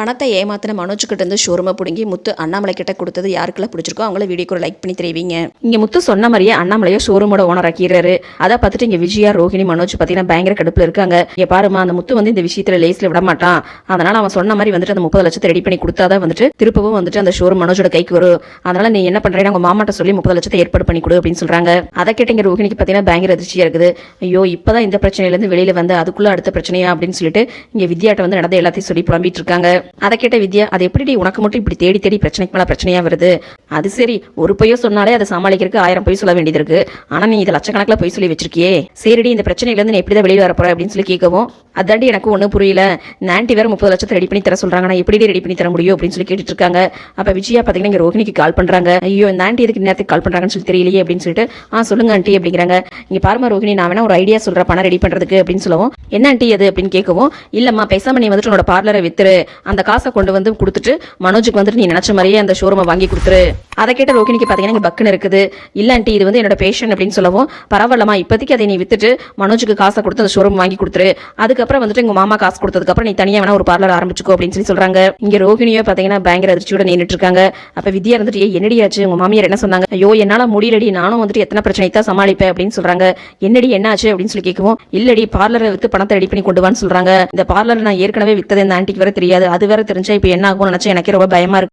பணத்தை ஏமாத்தின மனோஜ்கிட்ட இருந்து ஷோரூமை பிடுங்கி முத்து அண்ணாமலை கிட்ட கொடுத்தது யாருக்கெல்லாம் பிடிச்சிருக்கோ அவங்கள வீடியோக்கு லைக் பண்ணி தெரிவிங்க. இங்க முத்து சொன்ன மாதிரியே அண்ணாமலையோ ஷோரூமோட ஓனர் ஆக்கிடுறாரு அதை பார்த்துட்டு இங்க விஜயா ரோஹிணி மனோஜ் பார்த்தீங்கன்னா பயங்கர கடுப்புல இருக்காங்க. இங்க பாருமா அந்த முத்து வந்து இந்த விஷயத்துல லேஸ்ல விட மாட்டான். அதனால அவன் சொன்ன மாதிரி வந்துட்டு அந்த முப்பது லட்சத்தை ரெடி பண்ணி கொடுத்தாதான் வந்துட்டு திருப்பவும் வந்துட்டு அந்த ஷோரூம் மனோஜோட கைக்கு வரும். அதனால நீ என்ன பண்றேன்னு உங்க மாமாட்ட சொல்லி முப்பது லட்சத்தை ஏற்பாடு பண்ணி கொடு அப்படின்னு சொல்றாங்க. அதை கேட்டீங்க ரோஹிணிக்கு பார்த்தீங்கன்னா பயங்கர அதிர்ச்சியா இருக்குது. ஐயோ இப்பதான் இந்த பிரச்சனையில இருந்து வெளியில வந்து அதுக்குள்ள அடுத்த பிரச்சனையா அப்படின்னு சொல்லிட்டு இங்க வித்யாட்ட வந்து நடந்த எல்லாத்தையும் சொல்லி புலம்பிட்டு இருக்காங்க. அதை கேட்ட வித்யா அது எப்படி உனக்கு மட்டும் இப்படி தேடி தேடி பிரச்சனைக்கு மேலே பிரச்சனையாக வருது? அது சரி ஒரு பொய்யோ சொன்னாலே அதை சமாளிக்கிறதுக்கு ஆயிரம் பொய் சொல்ல வேண்டியது இருக்கு. ஆனால் நீ இதை லட்சக்கணக்கில் பொய் சொல்லி வச்சிருக்கியே. சரிடி இந்த பிரச்சனையிலேருந்து நீ எப்படி தான் வெளியே வரப்போற அப்படின்னு சொல்லி கேட்கவும் அதாண்டி எனக்கு ஒன்றும் புரியல. நான்டி வேறு முப்பது லட்சத்தை ரெடி பண்ணி தர சொல்கிறாங்க நான் எப்படி ரெடி பண்ணி தர முடியும்? அப்படின்னு சொல்லி கேட்டுட்டு இருக்காங்க. அப்போ விஜயா பார்த்தீங்கன்னா இங்கே ரோஹினிக்கு கால் பண்ணுறாங்க ஐயோ இந்த ஆன்ட்டி எதுக்கு நேரத்துக்கு கால் பண்ணுறாங்கன்னு சொல்லி தெரியலையே அப்படின்னு சொல்லிட்டு ஆ சொல்லுங்க ஆண்டி அப்படிங்கிறாங்க. இங்கே பாருமா ரோஹினி நான் வேணா ஒரு ஐடியா சொல்கிற பணம் ரெடி பண்ணுறதுக்கு அப்படின்னு சொல்லவும் என்ன ஆண்டி அது? அப்படின்னு கேட்கவும் இல்லைம்மா பேசாம நீ வந்துட்டு உன்னோட பார்லரை வித்துரு. அந்த காசை கொண்டு வந்து கொடுத்துட்டு மனோஜுக்கு வந்துட்டு நீ நினைச்ச மாதிரியே அந்த ஷோரூமை வாங்கி கொடுத்துரு. அதை கேட்ட ரோகிணிக்கு பார்த்தீங்கன்னா இங்கே பக்குன்னு இருக்குது. இல்ல இது வந்து என்னோட பேஷன் அப்படின்னு சொல்லவும் பரவாயில்லமா இப்போதைக்கு அதை நீ வித்துட்டு மனோஜுக்கு காசை கொடுத்து அந்த ஷோரூம் வாங்கி கொடுத்துரு. அதுக்கப்புறம் வந்துட்டு உங்கள் மாமா காசு கொடுத்ததுக்கப்புறம் நீ தனியாக வேணா ஒரு பார்லர் ஆரம்பிச்சுக்கோ அப்படின்னு சொல்லி சொல்கிறாங்க இங்கே ரோகிணியோ பார்த்தீங்கன்னா பயங்கர அதிர்ச்சியோட நின்றுட்டு இருக்காங்க. அப்போ வித்யா இருந்துட்டு என்னடியாச்சு உங்கள் மாமியார் என்ன சொன்னாங்க? ஐயோ என்னால் முடியலடி நானும் வந்துட்டு எத்தனை பிரச்சனை தான் சமாளிப்பேன் அப்படின்னு சொல்கிறாங்க என்னடி என்ன ஆச்சு? அப்படின்னு சொல்லி கேட்கவும் இல்லடி பார்லரை வித்து பணத்தை ரெடி பண்ணி கொண்டு வான்னு சொல்கிறாங்க இந்த பார்லர் நான் ஏற்கனவே வித்தது இந்த ஆண்டிக்கு வேற தெரியாது. அது வேற தெரிஞ்சா இப்போ என்ன ஆகும்னு நினச்சா எனக்கு ரொம்ப பயமாக இருக்கு.